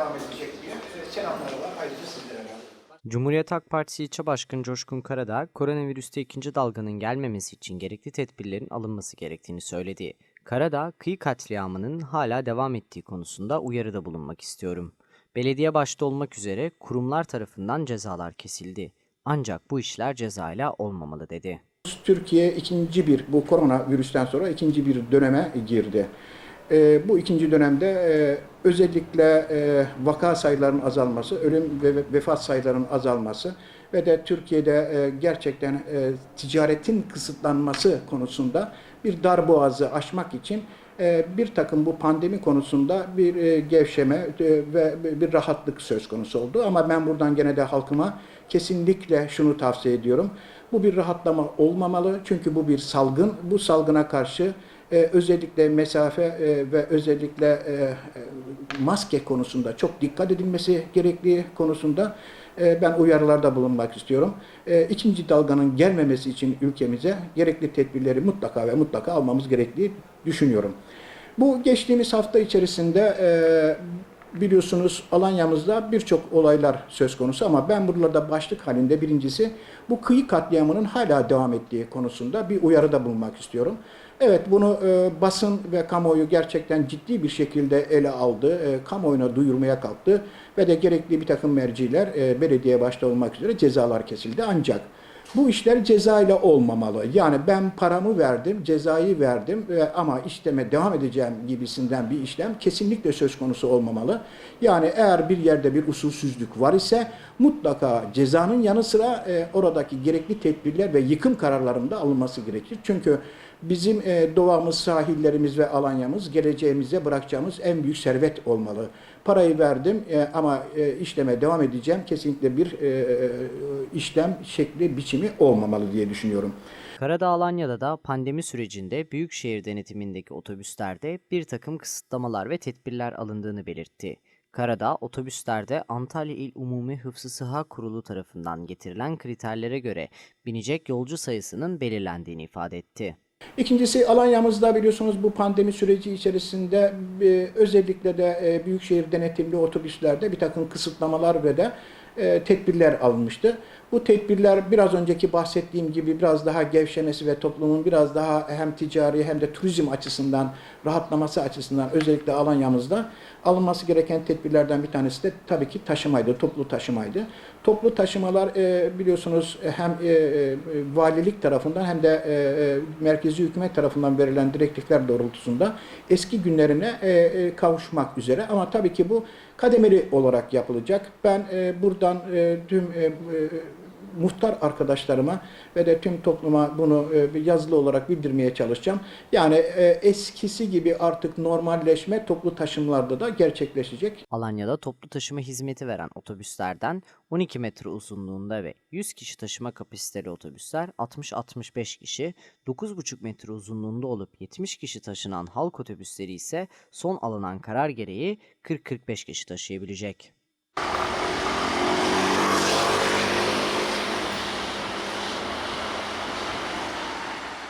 devam edecek diye selamları var. Ayrıca sizlere de. Cumhuriyet Halk Partisi İlçe Başkanı Coşkun Karadağ, koronavirüste ikinci dalganın gelmemesi için gerekli tedbirlerin alınması gerektiğini söyledi. Karadağ, kıyı katliamının hala devam ettiği konusunda uyarıda bulunmak istiyorum. Belediye başta olmak üzere kurumlar tarafından cezalar kesildi. Ancak bu işler cezayla olmamalı dedi. Türkiye ikinci bir, bu koronavirüsten sonra ikinci bir döneme girdi. Ee, bu ikinci dönemde e, özellikle e, vaka sayılarının azalması, ölüm ve vefat sayılarının azalması ve de Türkiye'de e, gerçekten e, ticaretin kısıtlanması konusunda bir darboğazı aşmak için e, bir takım bu pandemi konusunda bir e, gevşeme e, ve bir rahatlık söz konusu oldu. Ama ben buradan gene de halkıma kesinlikle şunu tavsiye ediyorum. Bu bir rahatlama olmamalı çünkü bu bir salgın. Bu salgına karşı e, özellikle mesafe e, ve özellikle e, maske konusunda çok dikkat edilmesi gerektiği konusunda ben uyarılarda bulunmak istiyorum. E, ikinci dalganın gelmemesi için ülkemize gerekli tedbirleri mutlaka ve mutlaka almamız gerektiği düşünüyorum. Bu geçtiğimiz hafta içerisinde biliyorsunuz Alanya'mızda birçok olaylar söz konusu ama ben buralarda başlık halinde birincisi bu kıyı katliamının hala devam ettiği konusunda bir uyarıda bulunmak istiyorum. Evet bunu e, basın ve kamuoyu gerçekten ciddi bir şekilde ele aldı, e, kamuoyuna duyurmaya kalktı ve de gerekli bir takım merciler e, belediye başta olmak üzere cezalar kesildi. Ancak bu işler cezayla olmamalı. Yani ben paramı verdim, cezayı verdim ve ama işleme devam edeceğim gibisinden bir işlem kesinlikle söz konusu olmamalı. Yani eğer bir yerde bir usulsüzlük var ise mutlaka cezanın yanı sıra e, oradaki gerekli tedbirler ve yıkım kararlarında alınması gerekir. Çünkü bizim e, doğamız, sahillerimiz ve Alanya'mız geleceğimize bırakacağımız en büyük servet olmalı. Parayı verdim e, ama e, işleme devam edeceğim. Kesinlikle bir e, e, işlem şekli, biçimi olmamalı diye düşünüyorum. Karadağ Alanya'da da pandemi sürecinde büyükşehir denetimindeki otobüslerde bir takım kısıtlamalar ve tedbirler alındığını belirtti. Karadağ, otobüslerde Antalya İl Umumi Hıfzı Sıha Kurulu tarafından getirilen kriterlere göre binecek yolcu sayısının belirlendiğini ifade etti. İkincisi Alanya'mızda biliyorsunuz bu pandemi süreci içerisinde e, özellikle de e, büyükşehir denetimli otobüslerde bir takım kısıtlamalar ve de e, tedbirler alınmıştı. Bu tedbirler biraz önceki bahsettiğim gibi biraz daha gevşemesi ve toplumun biraz daha hem ticari hem de turizm açısından rahatlaması açısından özellikle Alanya'mızda alınması gereken tedbirlerden bir tanesi de tabii ki taşımaydı, toplu taşımaydı. Toplu taşımalar e, biliyorsunuz hem e, e, valilik tarafından hem de e, e, merkezi hükümet tarafından verilen direktifler doğrultusunda eski günlerine e, e, kavuşmak üzere ama tabii ki bu kademeli olarak yapılacak. Ben e, buradan e, tüm e, e, muhtar arkadaşlarıma ve de tüm topluma bunu e, yazılı olarak bildirmeye çalışacağım. Yani e, eskisi gibi artık normalleşme toplu taşımlarda da gerçekleşecek. Alanya'da toplu taşıma hizmeti veren otobüslerden 12 metre uzunluğunda ve 100 kişi taşıma kapasiteli otobüsler 60-65 kişi, 9,5 metre uzunluğunda olup 70 kişi taşınan halk otobüsleri ise son alınan karar gereği 40-45 kişi taşıyabilecek.